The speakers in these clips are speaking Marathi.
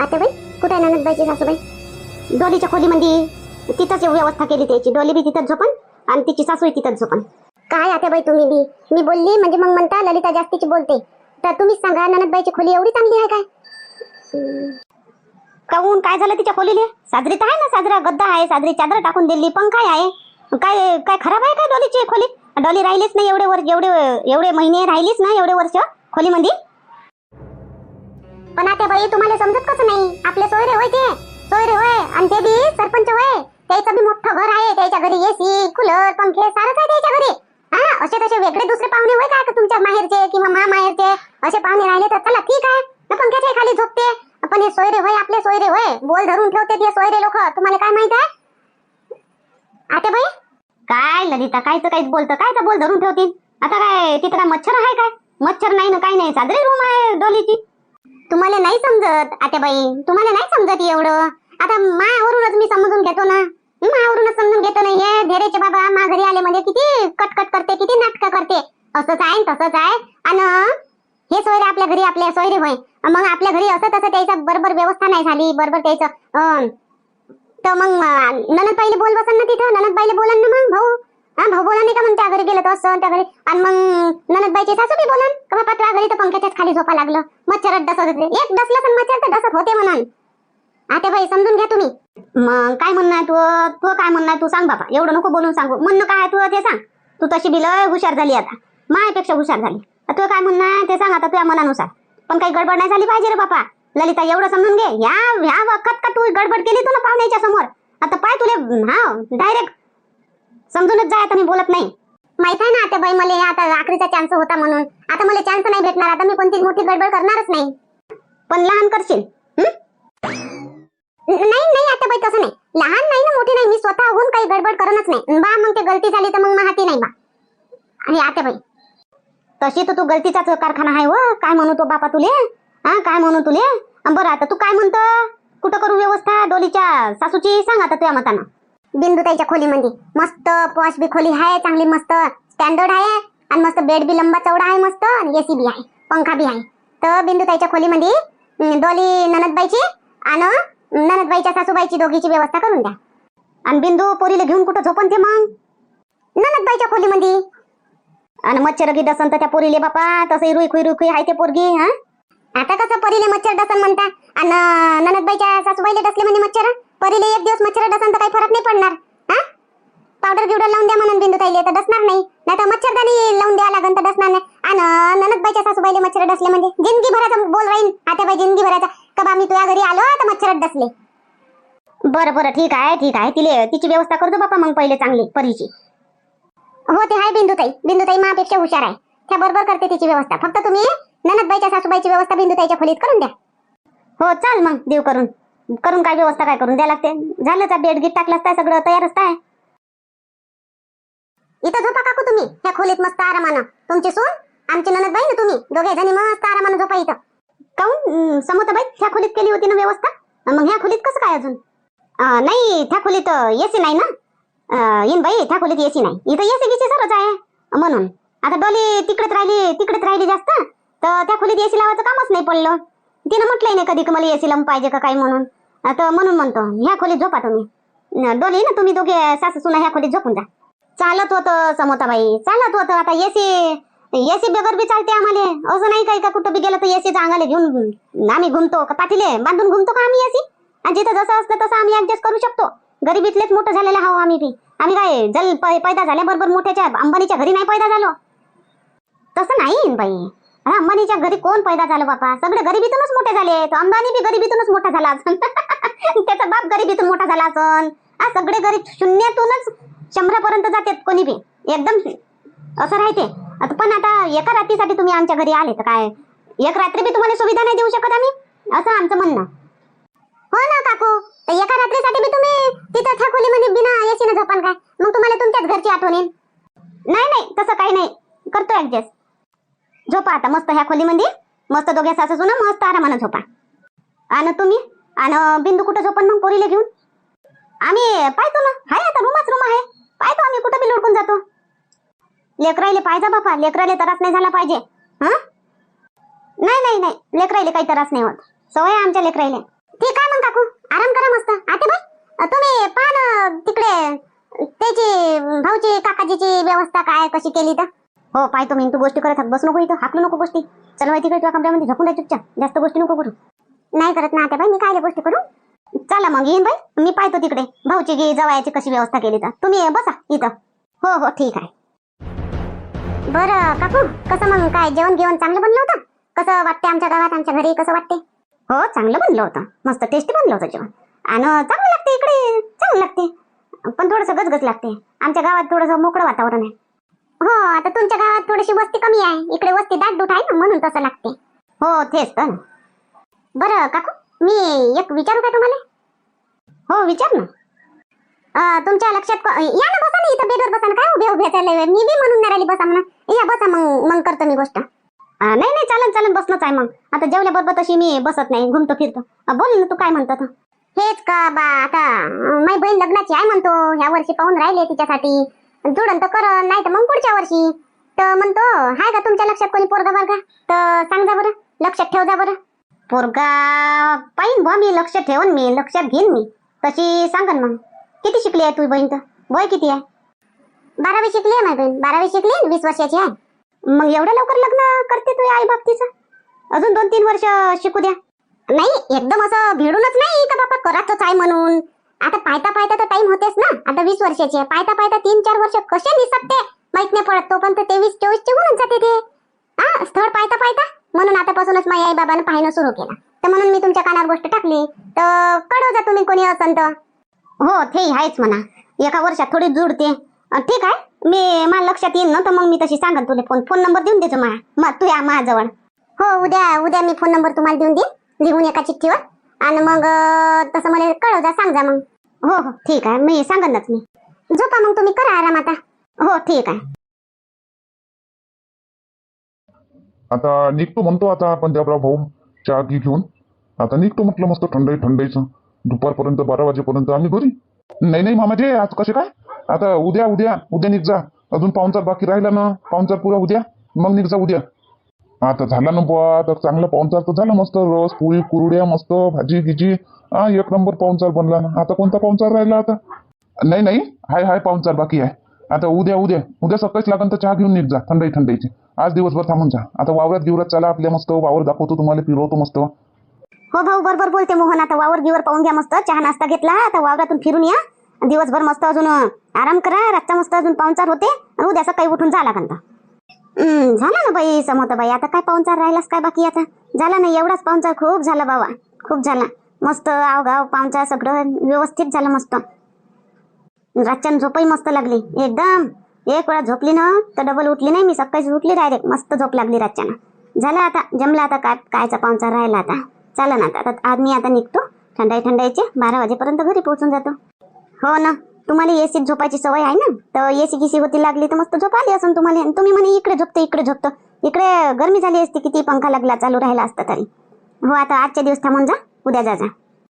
आता बाई कुठे आहे ननदबाईची सासूबाई? डोलीच्या खोलीमध्ये तिथंच व्यवस्था केली त्याची. डोली बी तिथंच झोपन आणि तिची सासूही तिथंच झोपण काय आता बाई तुम्ही बी? मी बोलली म्हणजे मग म्हणता ललिता जास्तीची बोलते. तर तुम्हीच सांगा ननदबाईची खोली एवढी चांगली आहे काय? काहून काय झालं तिच्या खोलीले? साजरी तर आहे ना साजरा. गद्दा आहे साजरी. चादर टाकून दिली पंखा आहे? काय काय खराब आहे काय डोलीची खोली? डोली राहिलीच नाही एवढे वर्ष एवढे एवढे महिने राहिलीच ना एवढे वर्ष खोलीमध्ये पण आता बाई तुम्हाला समजत कसं नाही? आपले सोयरे होय ते. सोयरे होय आणि ते बी सरपंच होय. त्याचं बी मोठं घर आहे त्याच्या घरी एसी कूलर पंखे सारंच आहे त्याच्या घरी. हा असे तसे वेगळे दुसरे पाहुणे होय का तुमच्या माहेरचे किंवा मा माहेरचे? असे पाहुणे राहिले तर चला ठीक आहे. ना पंख्याच्या खाली झोपते. पण हे सोयरे होय आपले सोयरे होय. बोल धरून ठेवते ते सोयरे लोक. तुम्हाला काय माहीत आहे? आता बाई. काय ललिता कायचं काहीच बोलतं. तर बोल धरून ठेवतील आता काय तिथं काय मच्छर आहे काय? मच्छर नाही ना काही नाही. साजरी रूम आहे डोलीची. तुम्हाला नाही समजत आता तुम्हाला नाही समजत एवढं. आता मायावरूनच मी समजून घेतो ना. मायावरूनच समजून घेतो ना. हे धेरेचे बाबा मा घरी आले म्हणजे किती कटकट करते किती नाटक करते. असंच आहे तसंच आहे. आणि हे सोयरे आपल्या घरी आपल्या सोयरे होय. मग आपल्या घरी असं तसं त्याचं बरोबर व्यवस्था नाही झाली. बरोबर त्याचं अं, तर मग ननद पहिले बोल बसन ना तिथं. ननद पहिले बोलन ना मग भाऊ. हा भाऊ बोला नाही का मग त्या घरी गेलं तर असं त्या घरी. आणि मग ननदबाईचे सासू बी बोलन का बापा त्या घरी तर पंख्याच्याच खाली झोपा लागलं. मच्छरच डसत होते. एक डसलं पण मच्छर तर डसत होते म्हणून. आता भाई समजून घ्या तुम्ही. मग काय म्हणणार तू तू काय म्हणणार तू सांग बाबा एवढं नको बोलून सांगू. म्हणणं काय तू ते सांग. तू तशी बी हुशार झाली आता. मायापेक्षा हुशार झाली. तू काय म्हणणार ते सांग आता तुझ्या मनानुसार. पण काही गडबड नाही झाली पाहिजे रे बापा. ललिता एवढं समजून घे. ह्या ह्या वखत का तू गडबड केली तुला पाहुण्याच्या समोर? आता पाय तुले हा डायरेक्ट समजूनच जाय आता मी बोलत नाही. माहीत आहे ना आता बाई मला आता आखरीचा चान्स होता म्हणून. आता मला चान्स नाही भेटणार आता मी कोणतीच मोठी गडबड करणारच नाही. पण लहान करशील नाही नाही आता बाई तसं नाही. लहान नाही ना मोठी नाही. मी स्वतःहून काही गडबड करणच नाही. बा मग ते गलती झाली तर मग माहिती नाही बा. आणि आता बाई तशी तर तू गलतीचाच कारखाना आहे व काय म्हणू तो बापा तुले? हा काय म्हणू तुले? बरं आता तू काय म्हणतो? कुठं करू व्यवस्था? डोलीच्या सासूची? सांग आता तुझ्या मतानं. बिंदुताईच्या खोलीमध्ये. मस्त पॉश बी खोली आहे चांगली मस्त स्टँडर्ड आहे आणि मस्त बेड बी लंबा चौडा आहे मस्त आणि एसी बी आहे पंखा बी आहे. तर बिंदुताईच्या खोलीमध्ये डोली ननदबाईची आणि ननदबाईच्या सासूबाईची दोघीची व्यवस्था करून द्या. आणि बिंदू पोरीला घेऊन कुठं झोपन ते मग? ननदबाईच्या खोलीमध्ये. आणि मच्छर गी डसन तर त्या पोरीले बापा तसंही रुईखुई रुईखुई आहे ते पोरगी हा? आता कसं पोरीले मच्छर डसन म्हणता? आणि ननदबाईच्या सासूबाईले डसले म्हणजे मच्छर? परीले एक दिवस मच्छर डसन तर काही फरक नाही पडणार हा? पावडर बिवडर लावून द्या म्हणून बिंदू ताईले तर डसणार नाही. नाही तर मच्छरदानी लावून द्या लागन तर डसणार नाही. आणि ननदबाईच्या सासूबाईले मच्छर डसले म्हणजे जिंदगी भराचा बोल राहील आता बाई जिंदगी भराचा का बा मी तुझ्या घरी आलो तर मच्छर डसले. बरं बरं ठीक आहे ठीक आहे. तिले तिची व्यवस्था करतो बापा मग पहिले चांगली परीची. हो ते आहे बिंदुताई बिंदुताई मापेक्षा हुशार आहे. त्या बरोबर करते तिची व्यवस्था. फक्त तुम्ही ननदबाईच्या सासूबाईची व्यवस्था बिंदुताईच्या खोलीत करून द्या. हो चाल मग देव करून. करून काय व्यवस्था काय करून द्या लागते? झालं बेड गीत टाकलं असताय सगळं तयारच आहे. इथं झोपा काकू तुम्ही ह्या खोलीत मस्त आरामानं. तुमची सून आमची ननद बाई ना तुम्ही दोघे जणी मस्त आरामानं झोपा इथं. काऊन? समोताबाई ह्या खोलीत केली होती ना व्यवस्था? मग ह्या खोलीत कसं काय अजून? नाही त्या खोलीत एसी नाही ना? अं, येईन बाई त्या खोलीत एसी नाही. इथं एसी गिसी सरच आहे म्हणून. आता डोली तिकडेच राहिली तिकडेच राहिली जास्त तर त्या खोलीत एसी लावायचं कामच नाही पडलं. तिनं म्हटलंय नाही कधी का मला एसी लावून पाहिजे का काय म्हणून. आता म्हणून म्हणतो ह्या खोलीत झोपा तुम्ही. डोली ना तुम्ही दोघे सासू सुना ह्या खोलीत झोपून जा. चालत होतं समोताबाई चालत होतं. आता एसी एसी बेगर बी चालते आम्हाला. असं नाही काही का कुठं बी गेलं तर एसी अंगाला घेऊन आम्ही घुमतो का पाठीले? बांधून घुमतो का आम्ही एसी आणि जिथं जसं असतं तसं आम्ही ऍडजस्ट करू शकतो. गरिबीतलेच मोठं झालेलं आहो आम्ही बी. आम्ही काय जल पैदा झाल्याबरोबर मोठ्याच्या अंबानीच्या घरी नाही पैदा झालो? तसं नाही बाई. अरे अंबानीच्या घरी कोण पैदा झालं बापा? सगळे गरिबीतूनच मोठे झाले तो अंबानी बी गरिबीतूनच मोठा झाला त्याचा बाप गरिबीतून मोठा झाला असन. हा सगळे गरीब शून्यातूनच शंभरापर्यंत जातात कोणी बी. एकदम असं राहते. पण आता एका रात्रीसाठी तुम्ही आमच्या घरी आले तर काय? एक रात्री बी तुम्हाला सुविधा नाही देऊ शकत आम्ही? असं आमचं म्हणणं. हो ना काकू. तर एका रात्रीसाठी बी तुम्ही तिथं त्या खोलीमध्ये बिना एसीनं झोपाल काय? मग तुम्हाला तुमच्याच घरची आठवण येईल. नाही नाही तसं काही नाही. करतो ऍडजस्ट झोपा आता मस्त ह्या खोलीमध्ये मस्त दोघे सासू ना मस्त आरामानं झोपा. आणि तुम्ही? आणि बिंदू कुठं झोपन मग पोरीला घेऊन? आम्ही पाहतो ना. हाय आता रूमच रूम आहे. पाहतो आम्ही कुठं बी लुडकून जातो. लेकरायले पाहिजे बापा. लेकरायले त्रास नाही झाला पाहिजे. हा? नाही नाही नाही. लेकरायले काही त्रास नाही होत. सवय आमच्या लेकरायले ठीक आहे मग काकू? आराम करा मस्त. आते बाई. तुम्ही पहा ना तिकडे त्याची भाऊची काकाजीची व्यवस्था काय कशी केली तर? हो पाहतो मी तू गोष्टी करत बस नको इथं. हाकलू नको गोष्टी. चल बाई तिकडे तुझ्या कमऱ्यामध्ये. झोपून राह चुपचाप. जास्त गोष्टी नको करू. नाही करत ना आता बाई. मी काय गोष्टी करू? चला मग येईन बाई. मी पाहतो तिकडे. भाऊची गे जवायची कशी व्यवस्था केली तर. तुम्ही बसा इथं. हो हो ठीक आहे. बरं काकू कसं मग? काय जेवण घेऊन चांगलं बनलं होतं? कसं वाटते आमच्या गावात आमच्या घरी कसं वाटते हो चांगलं बनलं होतं. मस्त टेस्टी बनलं होतं जेवण. आणि चांगलं लागते इकडे. चांगलं लागते पण थोडंसं गजगज लागते आमच्या गावात थोडंसं मोकळं वातावरण आहे. हो आता तुमच्या गावात थोडीशी वस्ती कमी आहे. इकडे वस्ती दाटदूट आहे ना म्हणून तसं लागते. हो तेच तर. बरं काकू मी एक विचारू का तुम्हाला? हो विचार ना. अं, तुमच्या लक्षात या ना बसा ना इथं बेडवर बसा ना. काय उभे उभे चालले मी बी म्हणून नाही राहिली बसा म्हणा. या बसा मग मग करतो मी गोष्ट. अं, नाही नाही चालन चालन बसलंच आहे मग. आता जेवल्याबरोबर तशी मी बसत नाही घुमतो फिरतो. अं, बोल ना तू काय म्हणतो तर हेच का बा आता अं, माझी बहीण लग्नाची आहे म्हणतो. ह्या वर्षी पाहून राहिले तिच्यासाठी. जुडन तर कर नाही तर मग पुढच्या वर्षी. तर म्हणतो हाय का तुमच्या लक्षात कोणी पोरगा बरगा तर सांग जा बरं लक्षात ठेव जा बरं. पोरगा पाहिन बुवा मी लक्ष ठेवून मी लक्षात घेईन मी. तशी सांगन मग. किती शिकली आहे तुझी बहीण तर? वय किती आहे? बारावी शिकली आहे माझी बहीण. बारावी शिकली आहे, वीस वर्षाची आहे. मग एवढं लवकर लग्न करते तुझ्या आई बाबतीचं अजून दोन तीन वर्ष शिकू द्या. नाही एकदम असं भिडूनच नाही का बाबा करायचंच आहे म्हणून. आता पायता पायता तर टाइम होतेच ना. आता वीस वर्षाचे पायता पायता तीन चार वर्ष कसे निसटते? माहीत नाही पडत. तोपर्यंत तेवीस चोवीस चे होऊन जाते ते. हा स्थळ पायता पायता? म्हणून आतापासूनच माझ्या आई बाबानं पाहणं सुरू केलं. तर म्हणून मी तुमच्या कानावर गोष्ट टाकली. तर कळव जा तुम्ही कोणी असंत तर. हो ते आहेच म्हणा. एका वर्षात थोडी जुडते. ठीक आहे. मी मला लक्षात येईल ना तर मग मी तशी सांगन तुला फोन फोन नंबर देऊन देतो मा मग या माझ्याजवळ. हो उद्या उद्या मी फोन नंबर तुम्हाला देऊन देईन. लिहून एका चिठ्ठीवर. आणि मग तसं मला कळव जा सांग जा मग. हो हो ठीक आहे. मी सांगनच मी. झोपा मग तुम्ही. करा आराम आता. हो ठीक आहे. आता निघतो म्हणतो आता पंजाबराव भाऊ चहा घी घेऊन. आता निघतो म्हटलं मस्त थंडाई थंडाईचं. दुपारपर्यंत बारा वाजेपर्यंत आम्ही घरी. नाही नाही मामाजे आज कसे काय? आता उद्या उद्या उद्या निघ जा. अजून पाहुणचार बाकी राहिला ना. पाहुणचार पुरा उद्या. मग निघ जा उद्या. आता झाला ना बुवा. तर चांगला पाहुणचार तर झाला मस्त. रस पोळी कुरड्या मस्त भाजी गिजी. हा एक नंबर पाहुणचार बनला. ना आता कोणता पाहुणचार राहिला आता? नाही नाही. हाय हाय पाहुणचार बाकी आहे. आता उद्या उद्या. उद्या सकाळीच लागन तर चहा घेऊन निघ जा. थंडाई थंडाईची आज दिवसभर थांबून जा. आता वावरात गिवरात चला आपल्या मस्त. वावर दाखवतो तुम्हाला फिरवतो मस्त. हो भाऊ बरोबर बोलते मोहन. आता वावर गिवर पाहून घ्या मस्त. चहा नाश्ता घेतला. आता वावरातून फिरून या. दिवसभर मस्त अजून आराम करा. रातचा मस्त अजून पाहुणचार होते. आणि उद्या सकाळी उठून झाला कंता झाला ना बाई समोर बाई. आता काय पाहुणचार राहिलास काय बाकी आता? झाला ना एवढाच पाहुणचार खूप झाला बाबा. खूप झाला. मस्त आवगाव पाहुणचा सगळं व्यवस्थित झालं मस्त. रातच्या झोपही मस्त लागली. एकदम. एक वेळा झोपली ना तर डबल उठली नाही मी. सकाळी उठली डायरेक्ट मस्त झोप लागली रातच्यानं झालं आता. जमलं आता काय कायचा पाहुणचा राहिला आता. चला ना आता. आता- आज मी आता निघतो. थंडाई थंडाईचे. बारा वाजेपर्यंत घरी पोहोचून जातो. हो ना. तुम्हाला एसीत झोपायची सवय आहे ना? तर एसी गिसी होती लागली तर मस्त झोप आली असून तुम्हाला तुम्ही म्हणे इकडे झोपतो इकडे झोपतो. इकडे गरमी झाली असती किती पंखा लागला चालू राहिला असता तरी. हो आता आजच्या दिवस थांबून जा. उद्या जा जा.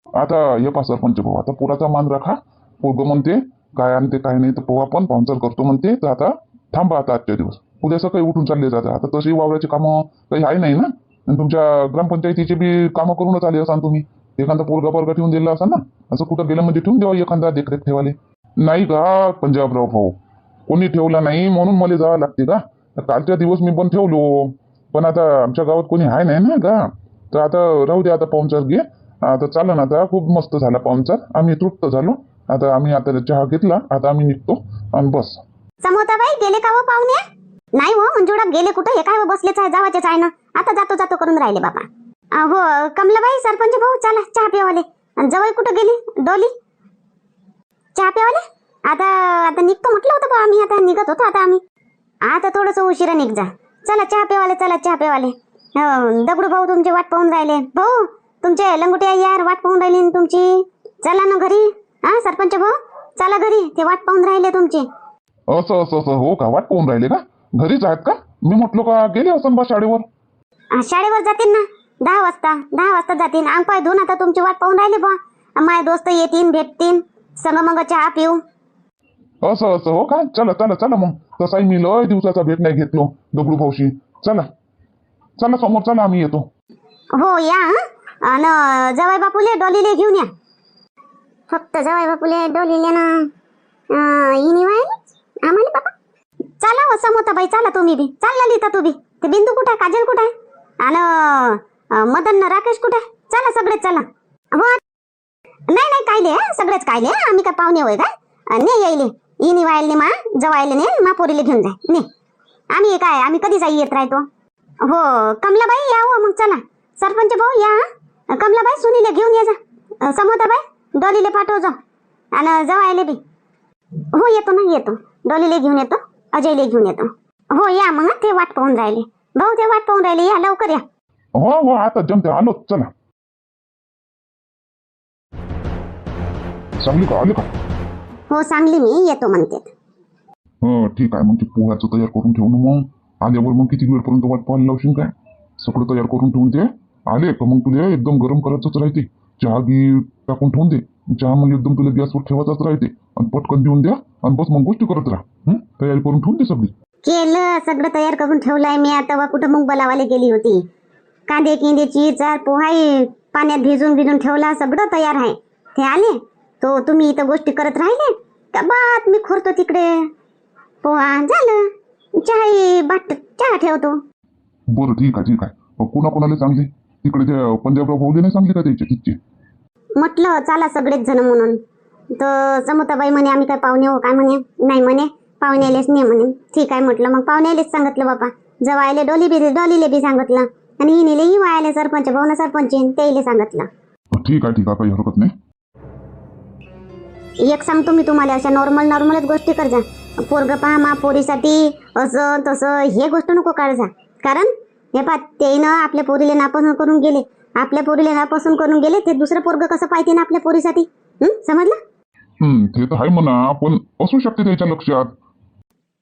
आता ये पा सरपंच भाऊ आता पुराचा मान राखा. पोरग म्हणते काय आणते काय नाही तर पोवा पण पाहुणचार करतो म्हणते तर आता थांबा आता आजच्या दिवस. उद्या सकाळी उठून चालले जाता. आता तशी वावराची कामं काही आहे नाही ना? आणि तुमच्या ग्रामपंचायतीचे बी कामं करूनच आले असाल तुम्ही. एखादा पोरगा पोरगा ठेवून दिला असाल ना? असं कुठं गेलं म्हणजे ठेवून द्यावा एखादा देखरेख ठेवाले. नाही का पंजाबराव भाऊ? कोणी ठेवला नाही म्हणून मला जावं लागते का? कालच्या दिवस मी पण ठेवलो. पण आता आमच्या गावात कोणी आहे नाही ना का तर आता राहू दे आता पाहुणचार घे. आता चला ना आता. खूप मस्त झाला पाहुणचार. आम्ही तृप्त झालो. आता आम्ही आता चहा घेतला. आता आम्ही निघतो. आणि बस. समोताबाई गेले का व पाहुणे? नाही हो मंजुळा गेले कुठं? हे काय हो बसलेच आहे जावाचेच आहे ना? आता जातो जातो करून राहिले बाबा. अं, हो कमलाबाई सरपंच भाऊ चला चहा प्यावाले. आणि जवळ कुठं गेली? डोली? चहा प्यावाले? आता आता निघतो म्हटलं होतं बा आम्ही. आता निघत होतो आता आम्ही. आता थोडस उशिरा निघ जा. चला चहा प्यावाले चला चहा प्यावाले. हो, दगडू भाऊ तुमची वाट पाहून राहिले. भाऊ तुमचे लंगोटी आई यार वाट पाहून राहिली ना तुमची? चला ना घरी. हा सरपंच भाऊ? चला घरी. ते वाट पाहून राहिले तुमची. असं असं असं. हो का? वाट पाहून राहिले का? घरीच आहेत का? मी म्हटलो का गेले असं बा शाळेवर? आ, शाळेवर जातील ना? दहा वाजता दहा वाजता जातील. अंग पाय धुवून आता तुमची वाट पाहून राहिले बा. माझे दोस्त येतील भेटतील संग मग चहा पिऊ. असं असं. हो का? चला चला चला मग. तसाही मी लय दिवसाचा भेट नाही घेतलो दगडू भाऊशी चला. चला समोर चला आम्ही येतो. हो या हं. अन जवाई बापूले डॉलीले घेऊन या. फक्त जवाई बापूले डॉलीले ना. अं, इनी वाय आम्हाला बापा? चला हो समोता बाई चला तुम्ही बी. चालला लिहिता तू बी. ते बिंदू कुठं आहे? काजल कुठं आहे? आणि मदन राकेश कुठं आहे? चला सगळेच चला. हो नाही नाही कायले सगळेच कायले आम्ही काय पाहुणे होय काय? ने येईले इनी वायले मा जवायले ने मा पोरीले घेऊन जाय. ने. आम्ही काय आम्ही कधी जाई येत राहतो? हो कमलाबाई या हो मग चला. सरपंच भाऊ या कमलाबाई सुनीले घेऊन ये जा. अं, समोताबाई डॉलीले पाठव जा. आणि जवायले बी. हो येतो ना येतो. डॉलीले घेऊन येतो अजयले घेऊन येतो. हो या मग ते वाट पाहून राहिले. भाऊ ते वाट पाहून राहिले या लवकर या. हो हो आता जमते आलो चला. सांगली का आले का? हो सांगली मी येतो म्हणते. हो ठीक आहे मग ते पोह्याचं तयार करून ठेवू ना मग. आल्यावर मग किती वेळपर्यंत वाट पाहायला लावशील काय? सगळं तयार करून ठेवून दे. आले का मग तुला एकदम गरम करायचंच राहते. चहा गी टाकून ठेवून दे. चहा मग एकदम तुला गॅसवर ठेवायचाच राहते. आणि पटकन देऊन द्या आणि बस मग गोष्टी करत राहा? तयारी करून ठेवून दे सगळी. केलं सगळं तयार करून ठेवलंय मी. आता वा कुठं मग बोलावाले गेली होती. कांदे किंदेची चार पोहाई पाण्यात भिजून भिजून ठेवला सगळं तयार आहे. ते आले? तो तुम्ही इथं गोष्टी करत राहिले? का बात मी खोरतो तिकडे. पोहा झालं. चहा बाट चहा ठेवतो. बरं ठीक आहे ठीक आहे. अहो, कोणा कोणाला सांगली तिकडे त्या पंजाबराव भाऊले नाही सांगली का तिथचे म्हटलं चला सगळेच जण म्हणून. तर समताबाई म्हणे आम्ही काय पाहुणे हो काय म्हणे नाही म्हणे पाहुण्यालेच नाही म्हणे. ठीक आहे म्हटलं मग पाहुण्यालेच सांगितलं बापा जवायले डोली बी डोलीले बी सांगितलं. आणि हिनीले ही वायाले सरपंच भाऊना सरपंच त्याईले सांगितलं. ठीक आहे ठीक आहे काही हरकत नाही. एक सांगतो मी तुम्हाला अशा नॉर्मल नॉर्मलच गोष्टी कर जा पोरग पहा मा पोरीसाठी असं तसं हे गोष्ट नको काढ जा कारण हे पा त्यानं आपल्या पोरीला नापसंत करून गेले. आपल्या पोरीला नापसंत करून गेले ते दुसरं पोरग कसं पाहिजे ना आपल्या पोरीसाठी? समजलं? हम्म ते तर आहे म्हणा पण असू शकते त्याच्या लक्षात.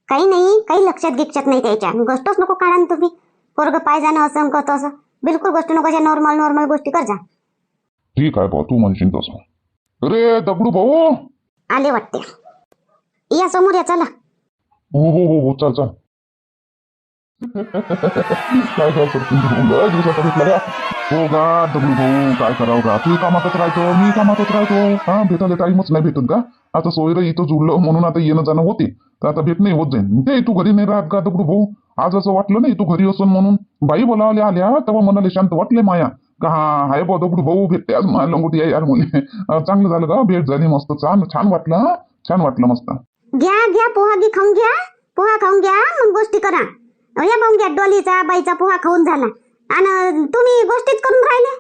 काही नाही काही लक्षात गिक्षात नाही त्याच्या. गोष्टच नको काढा ना तुम्ही. पोरग पाय जाणं असं करतो असं. बिलकुल गोष्ट नको अशा नॉर्मल नॉर्मल गोष्टी कर जा. ठीक आहे भाऊ तू म्हणशील तसं. अरे दगडू भाऊ! आले वाटते. या समोर या चला. हो हो हो हो चाल चाल. काय काय करतो लय दिवसाचा भेटला का हो गा दगडू भाऊ काय करावं का तू कामातच राहतो मी कामातच राहतो हा भेटायला टाइमच नाही भेटत का आता सोयरं इथं जुळलं म्हणून आता येणं जाणं होते तर आता भेट नाही होत जाईल ते तू घरी नाही राहत का दगडू भाऊ आज असं वाटलं नाही तू घरी असून म्हणून बाई बोलावल्या आल्या तेव्हा मनाला शांत वाटले माया का हा हाय बा दगडू भाऊ भेटते आज मला लंगोटी या यार मुली चांगलं झालं का भेट झाली मस्त छान छान वाटलं छान वाटलं मस्त घ्या घ्या पोहा घे खाऊन घ्या. पोहा खाऊन घ्या मग गोष्टी करा. हे या घ्या डोलीचा बाईचा पोहा खाऊन झाला. आणि तुम्ही गोष्टीच करून राहिले?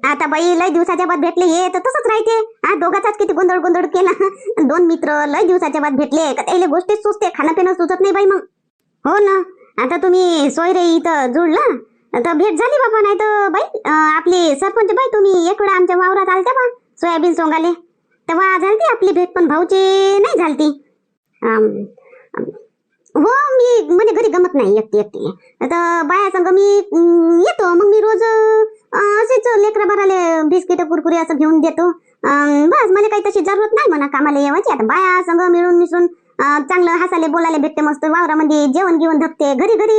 आता बाई लय दिवसाच्या बाद भेटले हे तर तसंच राहते. हा दोघाचाच किती गोंधळ गोंधळ केला. दोन मित्र लय दिवसाच्या बाद भेटले का त्याला गोष्टीच सुचते खाणं पिणं सुचत नाही बाई मग. हो ना आता तुम्ही सोयरे इथं जुळला? तर भेट झाली बाबा नाही तर बाई आपली सरपंच बाई तुम्ही एक वेळा आमच्या वावरात आलत्या बा सोयाबीन सोंगाले. तेव्हा झालती आपली भेट पण भाऊची नाही झालती. हो मी म्हणजे घरी गमत नाही एकटी एकटी. तर बाया संग मी येतो. मग मी रोज असेच लेकरा बाराले बिस्किट कुरकुरे असं घेऊन देतो. अं, बस मला काही तशी जरूरत नाही म्हणा कामाला येवायची. आता बाया संग मिळून मिसळून चांगलं हसाले बोलायला भेटते मस्त वावरामध्ये जेवण घेऊन धकते घरी घरी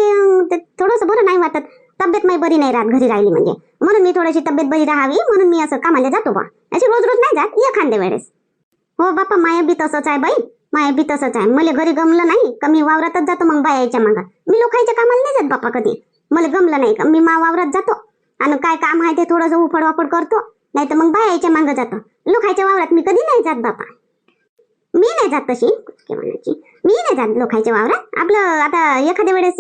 थोडस थोडंसं बरं नाही वाटत. तब्येत माही बरी नाही राहत घरी राहिली म्हणजे. म्हणून मी थोडीशी तब्येत बरी राहावी म्हणून मी असं कामाला जातो बा. अशी रोज रोज नाही जात एखाद्या वेळेस. हो बापा माया बी तसंच आहे बाई. माया बी तसंच आहे. मला घरी गमलं नाही का मी वावरातच जातो मग बायाच्या मागं. मी लोकांच्या कामाला नाही जात बापा कधी. मला गमलं नाही का मी मा वावरात जातो आणि काय काम आहे ते थोडंसं उफड वापड करतो नाही तर मग बायाच्या मागं जातो. लोकांच्या वावरात मी कधी नाही जात बापा मी नाही जात तशी. म्हणायची मी नाही जात लोकांच्या वावरात. आपलं आता एखाद्या वेळेस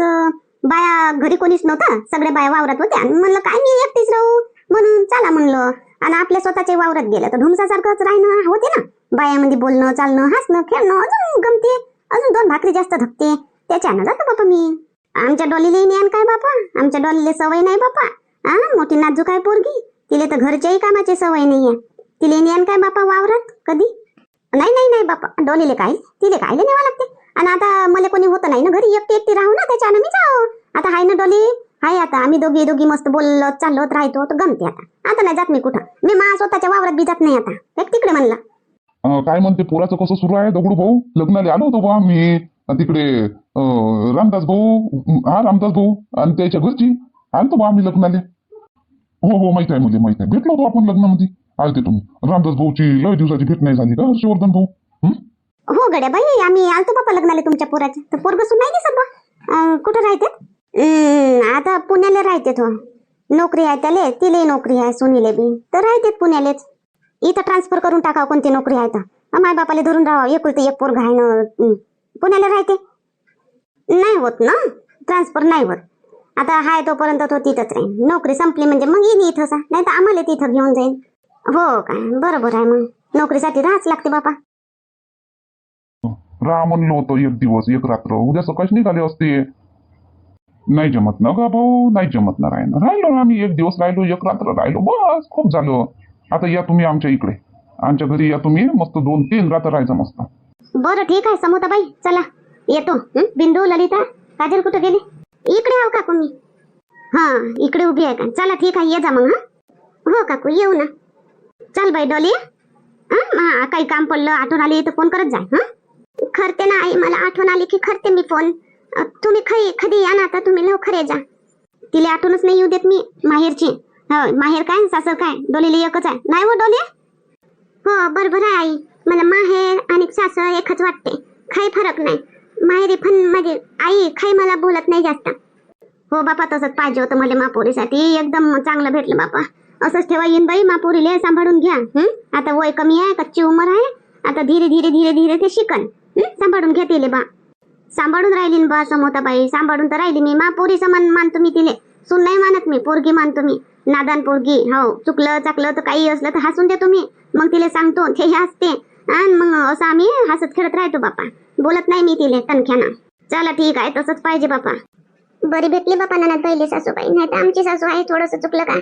बाया घरी कोणीच नव्हतं सगळे बाया वावरात होत्या आणि म्हणलं काय मी एकटीच राहू? म्हणून चला म्हणलं. आणि आपल्या स्वतःच्या वावरात गेलं तर ढुमसासारखंच राहणं होते ना. बायामध्ये बोलणं चालणं हसणं खेळणं अजून गमते अजून दोन भाकरी जास्त धकते त्याच्यानं जातो बापा मी. आमच्या डॉलीला ज्ञान काय बापा? आमच्या डॉलीला सवय नाही बापा. हा मोठी नाजूक आहे पोरगी. तिले तर घरच्याही कामाची सवय नाहीये. तिले ज्ञान काय बापा वावरात कधी? नाही नाही नाही बापा. डोलीले काय? तिले काय न्यावं लागते? आणि आता मला कोणी होतं नाही ना घरी एकटी एकटी राहू ना त्याच्यानं मी जाऊ. आता हाय ना डोली? हाय आता. आम्ही दोघी दोघी मस्त बोललो चाललोत राहतो तर गमते आता. आता नाही जात मी कुठं. मी मा स्वतःच्या वावरात बी जात नाही आता. एक तिकडे म्हणलं. काय म्हणते पोराचं कसं सुरू आहे? दगडू भाऊ लग्नाला आलो होतो बा मी तिकडे रामदास भाऊ हा रामदास भाऊ आणि त्याच्या घरची. आलतो बा आम्ही लग्नाले. हो हो माहीत आहे मुली माहीत आहे. भेटलो होतो आपण लग्नामध्ये. आलते तुम्ही. रामदास भाऊची लय दिवसाची भेट नाही झाली का हर्षवर्धन भाऊ? हो? गड्या बाई आम्ही आलतो बापा लग्नाला तुमच्या पोराच्या. तर पोरग सुन नाही सबा कुठं राहते? आता पुण्याला राहते तो. नोकरी आहे त्याले तिले नोकरी आहे सुनीले बी. तर राहते पुण्यालेच. करून टाकावं कोणती नोकरी आहे तर माय बापाले धरून एकुलते एक पोरग आहे ना नाही होत ना? ट्रान्सफर नाही होत. आता हाय तोपर्यंत तो तिथंच राहील नोकरी संपली म्हणजे मग येईन इथं नाही तर हो काय बरोबर आहे मग. नोकरीसाठी राहाच लागते बापा. राह एक दिवस, एक नाही जमत ना का भाऊ, नाही जमत ना आम्ही एक दिवस, राहिलो एक राहिलो बस. खूप झालं. आता या तुम्ही आमच्या इकडे. आमच्या घरी या तुम्ही मस्त दोन तीन रात्र राहायचं मस्त. बरं ठीक आहे समोताबाई. चला येतो. हं? बिंदू ललिता काजल कुठं गेली? इकडे आहो काकू मी. हा इकडे उभी आहे का? चला ठीक आहे ये जा मग हा? हो काकू येऊ ना. चल बाई डॉली हं? हा काही काम पडलं आठवण आली तर फोन करत जाय हा? करते ना आई मला आठवण आली की करते मी फोन. अ, तुम्ही खरी कधी या ना आता तुम्ही लवकर ये जा. तिला आठवणच नाही येऊ देत मी माहेरची. हो माहेर काय? सासर काय? डोलीली एकच आहे. नाही हो डोली? हो बरोबर आहे आई. मला माहेर आणि सासर एकच वाटते. काही फरक नाही. माहेरी पण म्हणजे आई काही मला बोलत नाही जास्त. हो बापा तसंच पाहिजे होतं मला मापोरीसाठी. एकदम चांगलं भेटलं बापा. असंच ठेवा येईन बाई मापोरीले सांभाळून घ्या. हं? आता वय कमी आहे कच्ची उमर आहे. आता धीरे धीरे धीरे धीरे ते शिकन. सांभाळून घ्या तिले बा. सांभाळून राहिली बा समोता बाई सांभाळून तर राहिली मी. मापोरी समान मानतो मी तिले. सुन नाही मानत मी पोरगी मानतो मी. नादान पोरगी हो. चुकलं चाकलं तर काही असलं तर हसून दे तुम्ही मग तिला सांगतो ते हसते. आणि मग असं आम्ही हसत खेळत राहतो बापा. बोलत नाही मी तिले तनख्यानं. चला ठीक आहे तसंच पाहिजे बापा. बरी भेटली बापा ना पहिली सासूबाई. नाही तर आमची सासू आहे थोडस चुकलं का?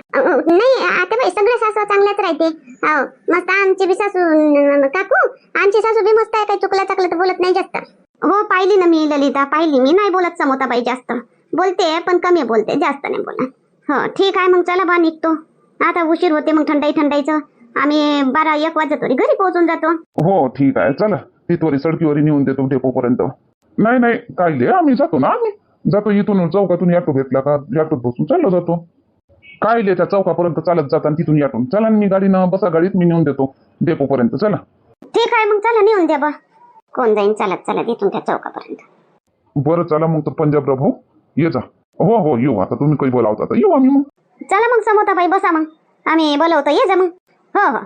नाही आता बाई सगळ्या सासू चांगल्याच राहते. हो मस्त आमची बी सासू काकू? आमची सासू बी मस्त आहे काही चुकलं चाकलं तर बोलत नाही जास्त. हो पाहिली ना मी ललिता पाहिली. मी नाही बोलत समोताबाई जास्त. बोलते पण कमी बोलते जास्त नाही बोलत. हो ठीक आहे मग चला बा निघतो. आता उशीर होते मग थंडाई थंडाईचं. आम्ही बारा एक वाजत घरी पोहोचून जातो. हो ठीक आहे. चला. तिथवरी सडकीवरी नेऊन देतो डेपोपर्यंत. नाही नाही काय ले आम्ही जातो ना आम्ही. जातो इथून चौकातून ऑटो भेटला का? ऑटोत बसून चाललो जातो. काय ले त्या चौकापर्यंत चालत जाताना तिथून याटून. चला मी गाडीनं बसा गाडीत मी नेऊन देतो डेपोपर्यंत. चला. ठीक आहे मग चला नेऊन द्या बा. कोण जाईन चालत चालत इथून त्या चौकापर्यंत. बरं चला मग तर पंजाबराव भाऊ ये जा. हो हो येऊ आता तुम्ही काही बोलावता तर येऊ आम्ही मग. चला मग समोताबाई बसा मग. आम्ही बोलवतो ये जा मग. हो हो.